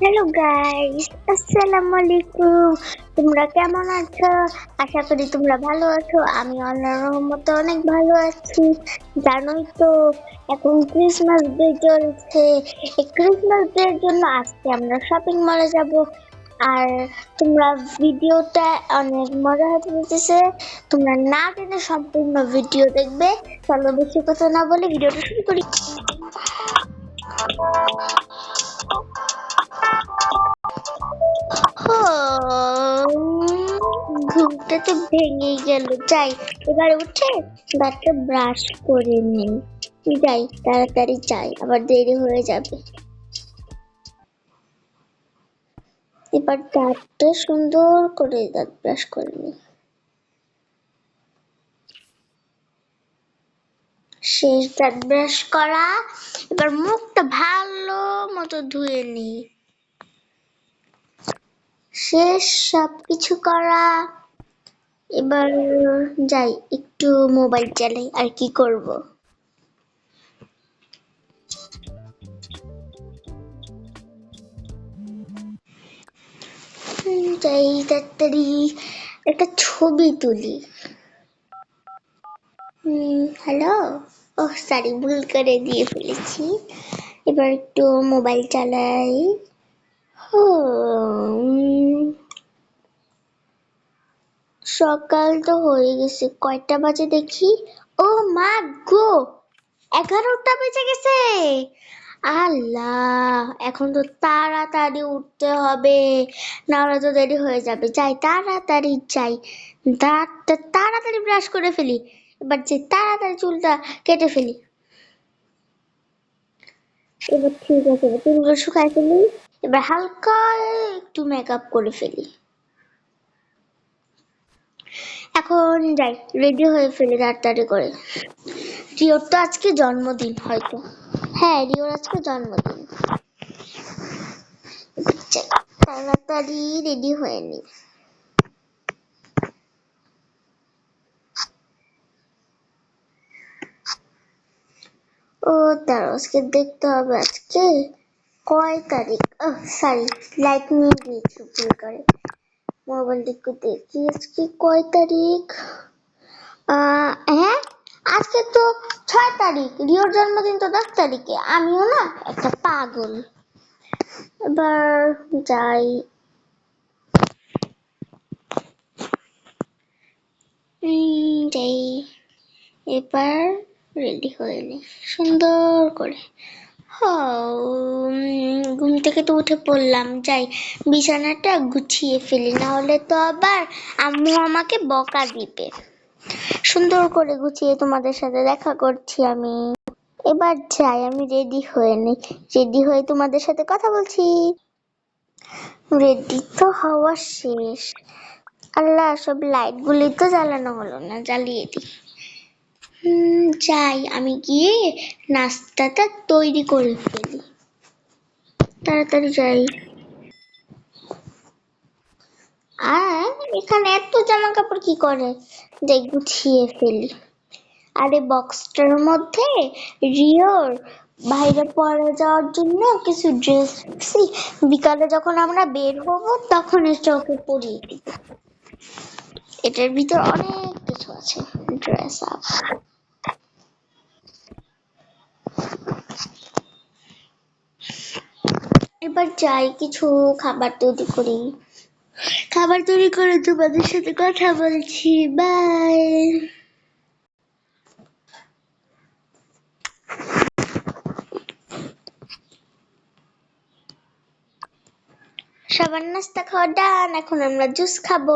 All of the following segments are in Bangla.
হ্যালো গাইস আসসালামু আলাইকুম তোমরা কেমন আছো? আশা করি তোমরা ভালো আছো। আমি আল্লাহর রহমতে অনেক ভালো আছি। জানোই তো, এখন ক্রিসমাস ডে চলছে। এই ক্রিসমাস ডে এর জন্য আজকে আমরা শপিং মলে যাব। আর তোমরা ভিডিওটা অনেক মজা হতে যেতেছে তোমরা না টেনে সম্পূর্ণ ভিডিও দেখবে। চলো বেশি কথা না বলে ভিডিওটা শুরু করি। ঘুমটা তো ভেঙে গেল। যাই, এবার উঠে দাঁতটা ব্রাশ করে নিই। যাই, তাড়াতাড়ি যাই, আবার দেরি হয়ে যাবে। এবার দাঁতটা সুন্দর করে দাঁত ব্রাশ করে নিই। শেষ দাঁত ব্রাশ করা, এবার মুখটা ভালো মতো ধুয়ে নিই। শেষ সব কিছু করা এবার যাই একটু মোবাইল চালাই আর কি করব? যাই তাড়াতাড়ি একটা ছবি তুলি। হ্যালো? ও সরি ভুল করে দিয়ে ফেলেছি। এবার একটু মোবাইল চালাই। হুম, সকাল তো হয়ে গেছে। কয়টা বাজে দেখি? ও মা গো, এগারোটা বেজে গেছে। আল্লাহ, এখন তো তাড়াতাড়ি উঠতে হবে। নাহলে তো দেরি হয়ে যাবে। যাই, তাড়াতাড়ি যাই। দাঁতটা তাড়াতাড়ি ব্রাশ করে ফেলি। এবার যে তাড়াতাড়ি চুলটা কেটে ফেলি। এবার ঠিক আছে চুলগুলো শুকায় ফেলি। এবার হালকা একটু মেকআপ করে ফেলি। এখন যাই রেডি হয়ে ফেলি তাড়াতাড়ি করে। রিওর তো আজকে জন্মদিন, হয়তো। হ্যাঁ রিওর আজকে জন্মদিন। তাড়াতাড়ি রেডি হয়ে নি। ও, দাঁড়াও, আজকে দেখতে হবে আজকে। কয় তারিখ? সরি লাইট নিয়ে ভুল করে। মোবাইল দিকে দেখি আজকে কয় তারিখ? হ্যাঁ আজকে তো ছয় তারিখ, রিওর জন্মদিন তো দশ তারিখে, আমিও না একটা পাগল। এবার যাই। এবার রেডি হয়ে নি, সুন্দর করে। ঘুম থেকে তো উঠে পড়লাম। যাই, বিছানাটা গুছিয়ে ফেলি না হলে তো আবার আম্মু আমাকে বকা দিবে। সুন্দর করে গুছিয়ে তোমাদের সাথে দেখা করছি আমি। এবার যাই, আমি রেডি হয়ে নিই। রেডি হয়ে তোমাদের সাথে কথা বলছি। রেডি তো হওয়া শেষ। আল্লাহ, সব লাইট গুলি তো জ্বালানো হলো না, জ্বালিয়ে দিই। যাই, আমি গিয়ে নাস্তাটা তৈরি করে ফেলি। তাড়াতাড়ি যাই। আর এখানে এত জামা কাপড় কি করে? যাই গুছিয়ে ফেলি। আর বক্সটার মধ্যে রিওর বাইরে পরে যাওয়ার জন্য কিছু ড্রেস বিকালে যখন আমরা বের হব, তখন এটা ওকে পরিয়ে দিব এটার ভিতর অনেক কিছু আছে ড্রেস আপ এবার যাই, কিছু খাবার তৈরি করি। খাবার তৈরি করে তোমাদের সাথে কথা বলছি বাই সবার নাস্তা খাওয়া ডান এখন আমরা জুস খাব।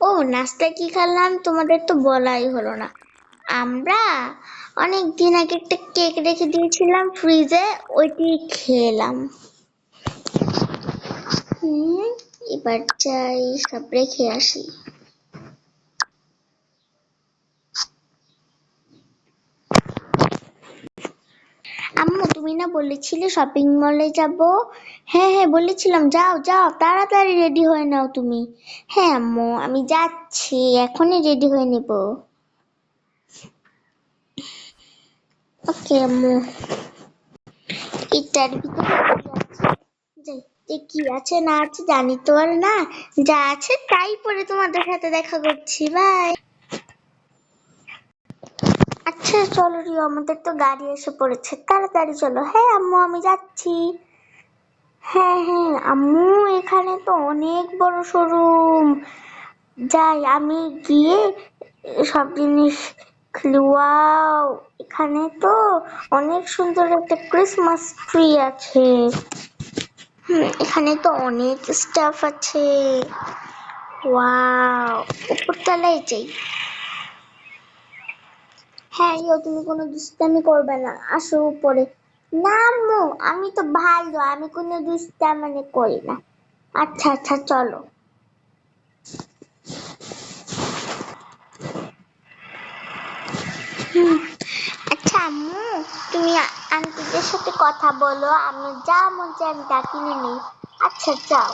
ও, নাস্তা কি খেলাম? তোমাদের তো বলাই হলো না। আমরা অনেক দিন আগে একটা কেক রেখে দিয়েছিলাম, ফ্রিজে ওইটি খেলাম। হুম, এবার যাই, সব রেখে আসি। আম্মু, তুমি না বলেছিলে শপিং মলে যাব? হ্যাঁ হ্যাঁ বলেছিলাম, যাও যাও, তাড়াতাড়ি রেডি হয়ে নাও তুমি। হ্যাঁ আম্মু, আমি যাচ্ছি, এখনই রেডি হয়ে নেব। ওকে, আম্মু। এটার ভিতরে কি আছে? না আছে জানি তো আর না। যা আছে তাই পরে তোমাদের সাথে দেখা করছি, বাই। আচ্ছা চলো রিও, আমাদের তো গাড়ি এসে পড়েছে। তাড়াতাড়ি চলো। হ্যাঁ আম্মু, আমি যাচ্ছি। হ্যাঁ হ্যাঁ আম্মু, এখানে তো অনেক বড় শোরুম। যাই, আমি গিয়ে সব জিনিস ওয়াও এখানে তো অনেক সুন্দর একটা ক্রিসমাস ট্রি আছে। এখানে তো অনেক স্টাফ আছে। ওয়াও উপরতলায় যাই। হ্যাঁ ইয়ো, তুমি কোনো দুষ্টামি করবে না, আসো উপরে। না, আম্মু, আমি তো ভালো, আমি কোনো দুষ্টামি করি না। আচ্ছা আচ্ছা চলো। আচ্ছা আম্মু, তুমি আন্টিদের সাথে কথা বলো, আমি যা মন চাই আমি তা কিনে নিই। আচ্ছা যাও।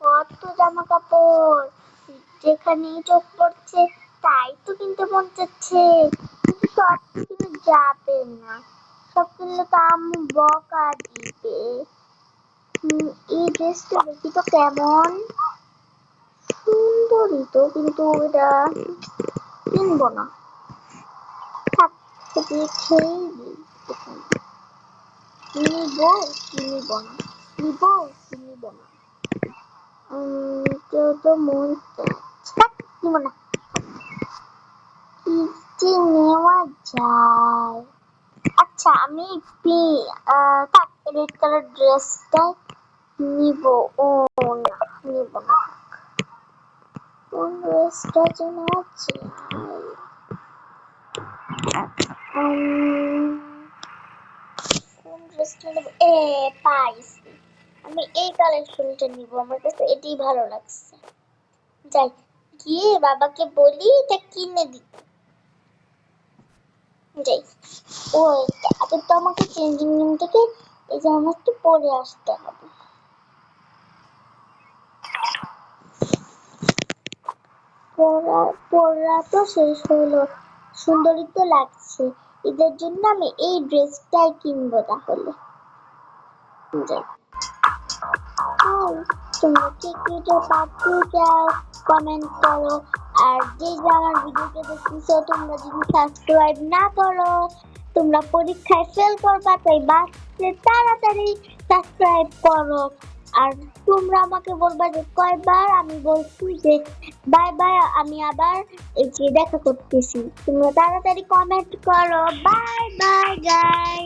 কত জামা কাপড় যেখানেই চোখ পড়ছে, তাই তো কিনতে মন চাচ্ছে। কিন্তু সব যাবে না। সব কিনলে তো আম্মু বকা দিবে। ড্রেসটা দেখি তো কেমন সুন্দরই তো কিন্তু এটা কিনবো না থাক এটা খেয়েই দিই নিব কি নিব না নিব কি নিব না উম, কেউ তো মন চাচ্ছে থাক, নিব না কি যে নেওয়া যায় আচ্ছা আমি পি আহ, থাক রেড কালার ড্রেসটাই নিব, ও না, নিব না। কোন ড্রেসটা যেন আছে কোন ড্রেসটা নেব। এ, পাইছি। আমি এই কালেকশনটা নিব, আমার কাছে এটাই ভালো লাগছে। যাই, গিয়ে বাবাকে বলি, এটা কিনে দিতে যাই, ও, এটা তো আমাকে চেঞ্জিং রুম থেকে এই একটু পরে আসতে হবে। পড়া তো শেষ হলো। সুন্দরই তো লাগছে। ঈদের জন্য আমি এই ড্রেসটাই কিনবো তাহলে। যাই। হাই তোমরা কে কে যে পাচ্ছি কমেন্ট করো, আর যে যে আমার দেখতেছো, তোমরা যদি সাবস্ক্রাইব না করো, তোমরা পরীক্ষায় ফেল করবা, তাই বাঁচতে তাড়াতাড়ি সাবস্ক্রাইব করো। আর তোমরা আমাকে বলবা যে কয়বার আমি বলছি যে বাই বাই আমি আবার এই যে দেখা করতেছি। তোমরা তাড়াতাড়ি কমেন্ট করো। বাই বাই গাই